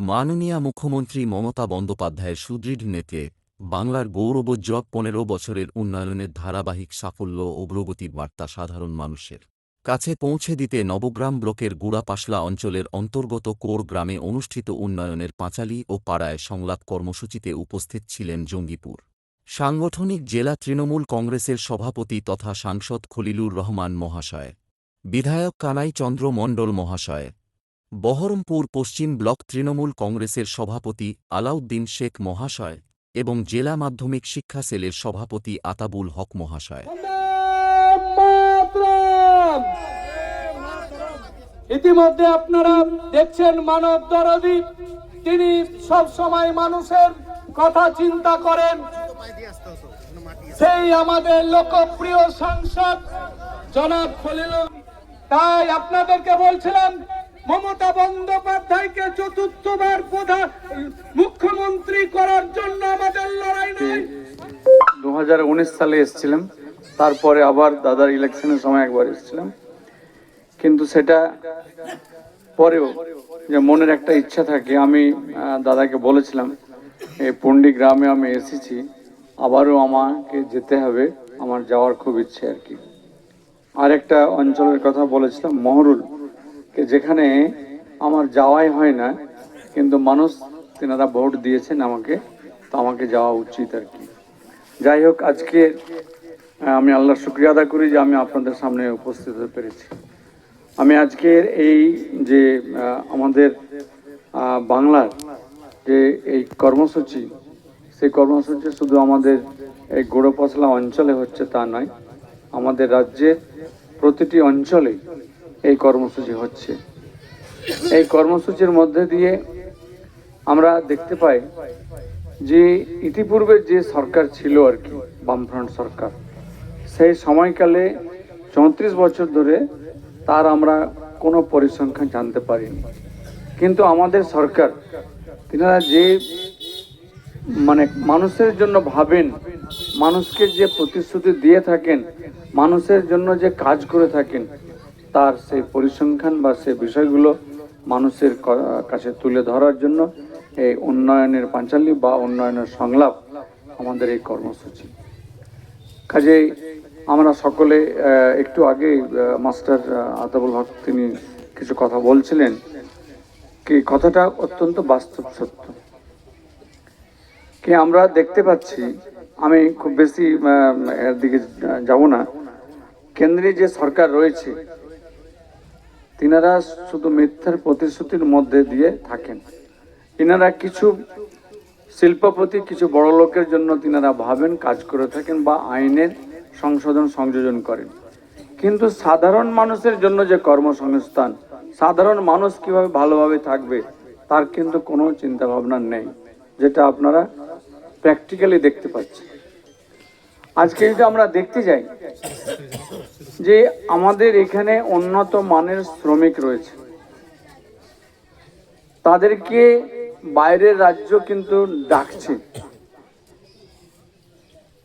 মাননীয় মুখ্যমন্ত্রী মমতা বন্দ্যোপাধ্যায়ের সুদৃঢ় নেতে বাংলার গৌরবোজ্জ্বল পনেরো বছরের উন্নয়নের ধারাবাহিক সাফল্য অগ্রগতির বার্তা সাধারণ মানুষের কাছে পৌঁছে দিতে নবগ্রাম ব্লকের গুড়াপাশলা অঞ্চলের অন্তর্গত কোর গ্রামে অনুষ্ঠিত উন্নয়নের পাঁচালি ও পাড়ায় সংলাপ কর্মসূচিতে উপস্থিত ছিলেন জঙ্গিপুর সাংগঠনিক জেলা তৃণমূল কংগ্রেসের সভাপতি তথা সাংসদ খলিলুর রহমান মহাশয়, বিধায়ক কানাই চন্দ্র মণ্ডল মহাশয় বহরমপুর পশ্চিম ব্লক তৃণমূল কংগ্রেসের সভাপতি আলাউদ্দিন শেখ মহাশয় এবং জেলা মাধ্যমিক শিক্ষা সেলের সভাপতি আতাবুল হক মহাশয়। ইতিমধ্যে আপনারা দেখছেন মানব দরদি, তিনি সব সময় মানুষের কথা চিন্তা করেন। সেই আমাদের লোকপ্রিয় সাংসদ জনাব খলিল তাই আপনাদেরকে বলছিলাম মমতা বন্দ্যোপাধ্যায়কে চতুর্থবার প্রধান মুখ্যমন্ত্রী করার জন্য আমাদের লড়াই নয়। দু সালে এসেছিলাম, তারপরে আবার দাদার ইলেকশনের সময় একবার এসেছিলাম। কিন্তু সেটা পরেও যে মনের একটা ইচ্ছা থাকে, আমি দাদাকে বলেছিলাম এই পন্ডি গ্রামে আমি এসেছি, আবারও আমাকে যেতে হবে, আমার যাওয়ার খুব ইচ্ছে আর কি। আর একটা অঞ্চলের কথা বলেছিলাম, মহরুল। যেখানে আমার যাওয়াই হয় না, কিন্তু মানুষ তেনারা ভোট দিয়েছেন আমাকে, তো আমাকে যাওয়া উচিত আর কি। যাই হোক, আজকে আমি আল্লাহ শুক্রিয়া আদা করি যে আমি আপনাদের সামনে উপস্থিত হতে পেরেছি। আমি আজকের এই যে আমাদের বাংলার যে এই কর্মসূচি, সেই কর্মসূচি শুধু আমাদের এই গোড়পসলা অঞ্চলে হচ্ছে তা নয়, আমাদের রাজ্যের প্রতিটি অঞ্চলে এই কর্মসূচি হচ্ছে। এই কর্মসূচির মধ্যে দিয়ে আমরা দেখতে পাই যে ইতিপূর্বে যে সরকার ছিল আর কি, বামফ্রন্ট সরকার, সেই সময়কালে চৌত্রিশ বছর ধরে তার আমরা কোনো পরিসংখ্যান জানতে পারিনি। কিন্তু আমাদের সরকার, তিনারা যে মানে মানুষের জন্য ভাবেন, মানুষকে যে প্রতিশ্রুতি দিয়ে থাকেন, মানুষের জন্য যে কাজ করে থাকেন তার সেই পরিসংখ্যান বা সেই বিষয়গুলো মানুষের কাছে তুলে ধরার জন্য এই উন্নয়নের পাঁচালী বা উন্নয়নের সংলাপ আমাদের এই কর্মসূচি। কাজেই আমরা সকলে একটু আগে মাস্টার আতাবুল হক তিনি কিছু কথা বলছিলেন কি কথাটা অত্যন্ত বাস্তব সত্য। কি আমরা দেখতে পাচ্ছি, আমি খুব বেশি এর দিকে যাব না। কেন্দ্রে যে সরকার রয়েছে তিনারা শুধু মিথ্যার প্রতিশ্রুতির মধ্যে দিয়ে থাকেন। তিনারা কিছু শিল্পপতি কিছু বড় লোকের জন্য তিনারা ভাবেন, কাজ করে থাকেন বা আইনের সংশোধন, সংযোজন করেন। কিন্তু সাধারণ মানুষের জন্য যে কর্মসংস্থান, সাধারণ মানুষ কীভাবে ভালোভাবে থাকবে, তার কিন্তু কোনো চিন্তা ভাবনা নেই, যেটা আপনারা প্র্যাকটিক্যালি দেখতে পাচ্ছেন। আজকে যদি আমরা দেখতে যাই যে আমাদের এখানে উন্নত মানের শ্রমিক রয়েছে, তাদেরকে বাইরের রাজ্য কিন্তু ডাকছে।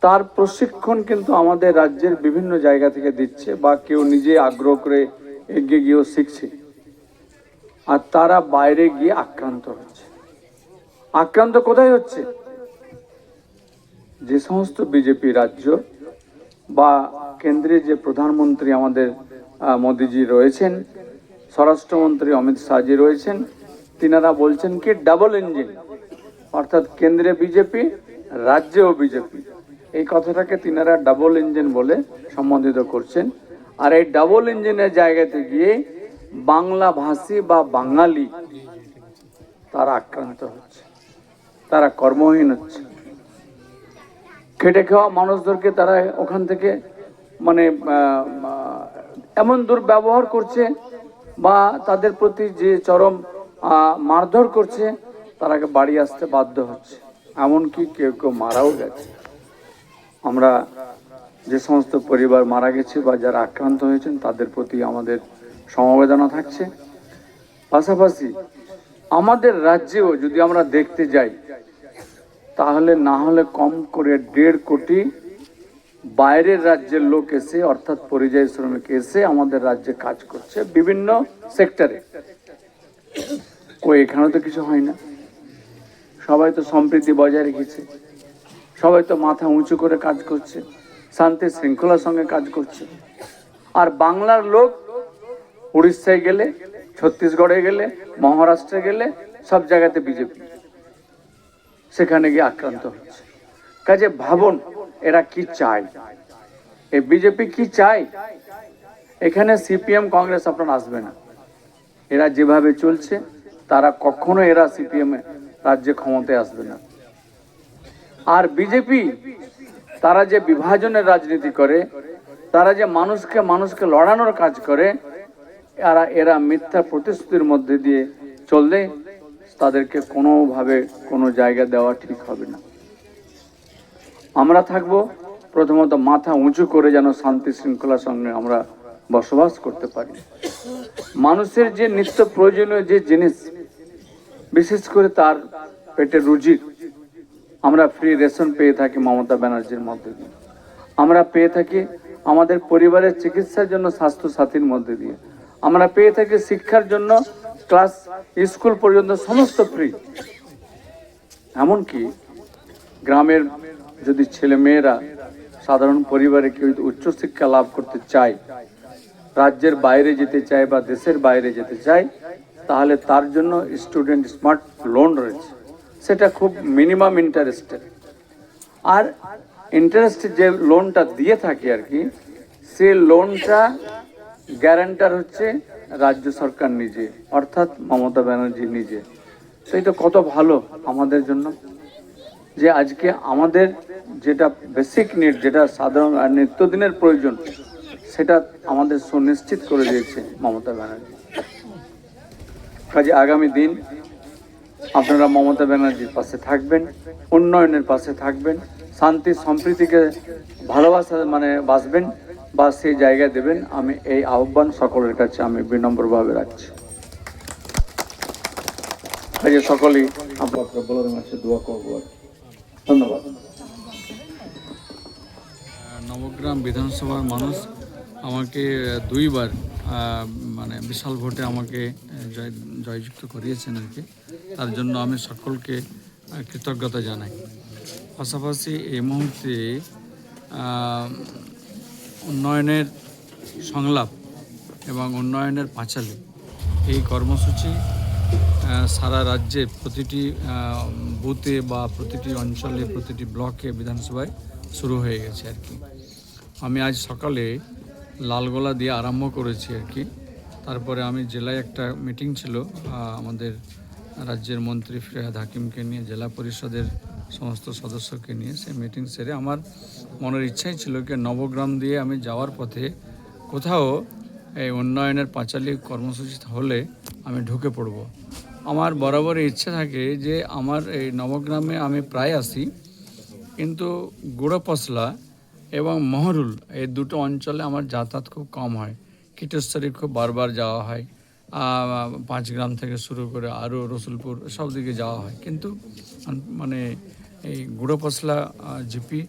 তার প্রশিক্ষণ কিন্তু আমাদের রাজ্যের বিভিন্ন জায়গা থেকে দিচ্ছে বা কেউ নিজে আগ্রহ করে এগিয়ে গিয়েও শিখছে। আর তারা বাইরে গিয়ে আক্রান্ত হচ্ছে। আক্রান্ত কোথায় হচ্ছে? যে সমস্ত বিজেপি রাজ্য বা কেন্দ্রে যে প্রধানমন্ত্রী আমাদের মোদিজি রয়েছেন, স্বরাষ্ট্রমন্ত্রী অমিত শাহজি রয়েছেন, তিনারা বলছেন কি ডাবল ইঞ্জিন অর্থাৎ কেন্দ্রে বিজেপি রাজ্যেও বিজেপি এই কথাটাকে তিনারা ডাবল ইঞ্জিন বলে সম্বোধিত করছেন। আর এই ডাবল ইঞ্জিনের জায়গাতে গিয়ে বাংলা ভাষী বা বাঙালি তারা আক্রান্ত হচ্ছে, তারা কর্মহীন হচ্ছে। খেটে খাওয়া মানুষদেরকে তারা ওখান থেকে মানে এমন দুর্ব্যবহার করছে বা তাদের প্রতি যে চরম মারধর করছে, তারাকে বাড়ি আসতে বাধ্য হচ্ছে। এমনকি কেউ কেউ মারাও গেছে। আমরা যে সমস্ত পরিবার মারা গেছে বা যারা আক্রান্ত হয়েছেন, তাদের প্রতি আমাদের সমবেদনা থাকছে। পাশাপাশি আমাদের রাজ্যেও যদি আমরা দেখতে যাই তাহলে না হলে কম করে দেড় কোটি বাইরের রাজ্যের লোক এসে, অর্থাৎ পরিযায়ী শ্রমিক এসে আমাদের রাজ্যে কাজ করছে বিভিন্ন সেক্টরে। কই, এখানেও তো কিছু হয় না। সবাই তো সম্প্রীতি বজায় রেখেছে। সবাই তো মাথা উঁচু করে কাজ করছে, শান্তি শৃঙ্খলার সঙ্গে কাজ করছে। আর বাংলার লোক উড়িষ্যায় গেলে, ছত্তিশগড়ে গেলে, মহারাষ্ট্রে গেলে সব জায়গাতে বিজেপি। সেখানে গিয়ে আক্রান্ত হচ্ছে। কাজে ভাবুন, এরা কি চায়? এই বিজেপি কি চায়? এখানে সিপিএম, কংগ্রেস আপনার আসবে না। এরা যেভাবে চলছে, তারা কখনো এরা সিপিএম রাজ্যে ক্ষমতায় আসবে না। আর বিজেপি, তারা যে বিভাজনের রাজনীতি করে, তারা যে মানুষকে মানুষকে লড়ানোর কাজ করে, এরা এরা মিথ্যা প্রতিশ্রুতির মধ্যে দিয়ে চললে তাদেরকে কোনোভাবে কোনো জায়গা দেওয়া ঠিক হবে না। আমরা থাকব প্রথমত মাথা উঁচু করে যেন শান্তি শৃঙ্খলার সঙ্গে আমরা বসবাস করতে পারি। মানুষের যে নিত্য প্রয়োজনীয় যে জিনিস, বিশেষ করে তার পেটে রুজির আমরা ফ্রি রেশন পেয়ে থাকি মমতা ব্যানার্জির মধ্যে দিয়ে। আমরা পেয়ে থাকি আমাদের পরিবারের চিকিৎসার জন্য স্বাস্থ্য সাথীর মধ্যে দিয়ে। আমরা পেয়ে থাকি শিক্ষার জন্য ক্লাস স্কুল পর্যন্ত সমস্ত ফ্রি এমনকি গ্রামের যদি ছেলে মেয়েরা সাধারণ পরিবারে কেউ যদি উচ্চশিক্ষা লাভ করতে চায়, রাজ্যের বাইরে যেতে চায় বা দেশের বাইরে যেতে চায়, তাহলে তার জন্য স্টুডেন্ট স্মার্ট লোন রয়েছে। সেটা খুব মিনিমাম ইন্টারেস্টের আর ইন্টারেস্ট যে লোনটা দিয়ে থাকে আর কি, সে লোনটা গ্যারান্টার হচ্ছে রাজ্য সরকার নিজে, অর্থাৎ মমতা ব্যানার্জি নিজে। তো এটা কত ভালো আমাদের জন্য? যে আজকে আমাদের যেটা বেসিক নিড যেটা সাধারণ আর নিত্যদিনের প্রয়োজন, সেটা আমাদের সুনিশ্চিত করে দিয়েছে মমতা ব্যানার্জি। কাজে আগামী দিন আপনারা মমতা ব্যানার্জির পাশে থাকবেন, উন্নয়নের পাশে থাকবেন, শান্তি, সম্প্রীতিকে ভালোবাসা মানে বাসবেন বা সেই জায়গায় দেবেন, আমি এই আহ্বান সকলের কাছে আমি বিনম্রভাবে রাখছি। কাজে সকলেই আপনার বলার মাঝে দোয়া করব আর ধন্যবাদ। নবগ্রাম বিধানসভার মানুষ আমাকে দুইবার মানে বিশাল ভোটে আমাকে জয়, জয়যুক্ত করিয়েছেন আর কি। তার জন্য আমি সকলকে কৃতজ্ঞতা জানাই। পাশাপাশি এই মুহূর্তে উন্নয়নের সংলাপ এবং উন্নয়নের পাঁচালী। এই কর্মসূচি সারা রাজ্যে প্রতিটি বুথে বা প্রতিটি অঞ্চলে, প্রতিটি ব্লকে, বিধানসভায় শুরু হয়ে গেছে আর কি। আমি আজ সকালে লালগোলা দিয়ে আরম্ভ করেছি আর কি। তারপরে আমি জেলায় একটা মিটিং ছিল আমাদের রাজ্যের মন্ত্রী ফিরাদ হাকিমকে নিয়ে, জেলা পরিষদের সমস্ত সদস্যকে নিয়ে সেই মিটিং সেরে আমার মনের ইচ্ছাই ছিল কি নবগ্রাম দিয়ে আমি যাওয়ার পথে কোথাও এই উন্নয়নের পাঁচালী কর্মসূচি হলে আমি ঢুকে পড়ব। আমার বরাবর ইচ্ছে থাকে যে আমার এই নবগ্রামে আমি প্রায় আসি, কিন্তু গুঁড়োপশলা এবং মহরুল এই দুটো অঞ্চলে আমার যাতায়াত খুব কম হয়। কীটেশ্বরী খুব বারবার যাওয়া হয়। আহ, পাঁচগ্রাম থেকে শুরু করে আরও রসুলপুর সব দিকে যাওয়া হয়। কিন্তু মানে এই গুঁড়োপশলা জিপি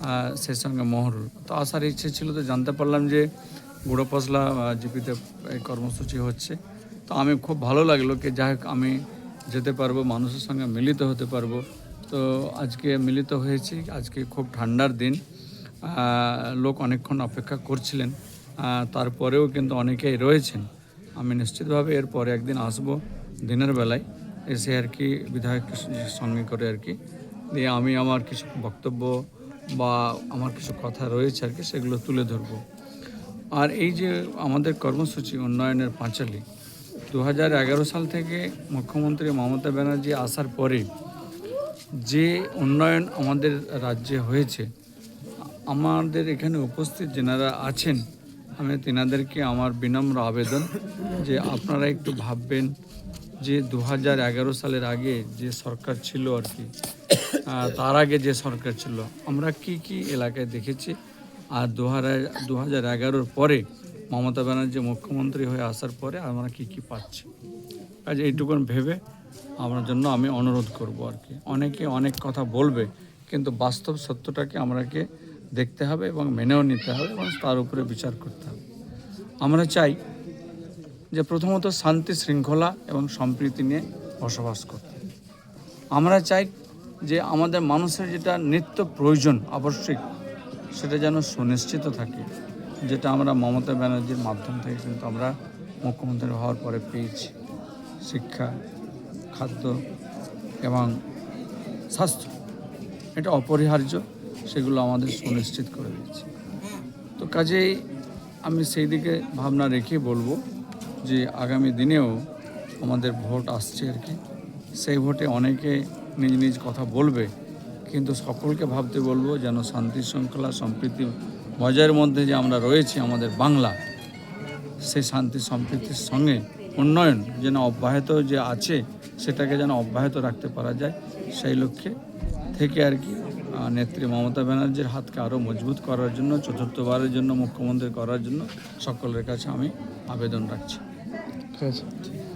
আহ, সেই সঙ্গে মহরুল। তো আসার ইচ্ছে ছিল তো জানতে পারলাম যে গুঁড়োপশলা জিপিতে এই কর্মসূচি হচ্ছে। তো আমি খুব ভালো লাগল কি যাই হোক আমি যেতে পারব মানুষের সঙ্গে মিলিত হতে পারব। তো আজকে মিলিত হয়েছি আজকে খুব ঠান্ডার দিন। লোক অনেকক্ষণ অপেক্ষা করছিলেন। তারপরেও কিন্তু অনেকেই রয়েছেন। আমি নিশ্চিতভাবে এরপরে একদিন আসব দিনের বেলায়। এসে আর কি বিধায়ক সঙ্গে করে আর কি দিয়ে আমি আমার কিছু বক্তব্য বা আমার কিছু কথা রয়েছে আর কি সেগুলো তুলে ধরবো। আর এই যে আমাদের কর্মসূচি উন্নয়নের পাঁচালী দু সাল থেকে মুখ্যমন্ত্রী মমতা ব্যানার্জি আসার পরে যে উন্নয়ন আমাদের রাজ্যে হয়েছে, আমাদের এখানে উপস্থিত যেনারা আছেন আমি তেনাদেরকে আমার বিনম্র আবেদন যে আপনারা একটু ভাববেন যে দু হাজার এগারো সালের আগে যে সরকার ছিল আর কি তার আগে যে সরকার ছিল, আমরা কি কি এলাকায় দেখেছি? আর দু হাজার এগারোর পরে মমতা ব্যানার্জি মুখ্যমন্ত্রী হয়ে আসার পরে আমরা কি কি পাচ্ছি? কাজে এইটুকুন ভেবে আমার জন্য আমি অনুরোধ করব আর কি। অনেকে অনেক কথা বলবে, কিন্তু বাস্তব সত্যটাকে আমরাকে দেখতে হবে এবং মেনেও নিতে হবে এবং তার উপরে বিচার করতে হবে। আমরা চাই যে প্রথমত শান্তি, শৃঙ্খলা এবং সম্প্রীতি নিয়ে বসবাস করতে। আমরা চাই যে আমাদের মানুষের যেটা নিত্য প্রয়োজন আবশ্যিক, সেটা যেন সুনিশ্চিত থাকে, যেটা আমরা মমতা ব্যানার্জির মাধ্যম থেকে কিন্তু আমরা মুখ্যমন্ত্রী হওয়ার পরে পেয়েছি। শিক্ষা, খাদ্য এবং স্বাস্থ্য। এটা অপরিহার্য। সেগুলো আমাদের সুনিশ্চিত করে দিয়েছে তো কাজেই আমি সেই দিকে ভাবনা রেখে বলব যে আগামী দিনেও আমাদের ভোট আসছে আর কি। সেই ভোটে অনেকে নিজ নিজ কথা বলবে কিন্তু সকলকে ভাবতে বলব যেন শান্তি শৃঙ্খলা সম্প্রীতি বজায়ের মধ্যে যে আমরা রয়েছি আমাদের বাংলা সেই শান্তি সম্প্রীতির সঙ্গে উন্নয়ন যেন অব্যাহত যে আছে সেটাকে যেন অব্যাহত রাখতে পারা যায় সেই লক্ষ্যে থেকে আর কি নেত্রী মমতা ব্যানার্জির হাতকে আরও মজবুত করার জন্য, চতুর্থবারের জন্য, মুখ্যমন্ত্রী করার জন্য সকলের কাছে আমি আবেদন রাখছি। ঠিক আছে।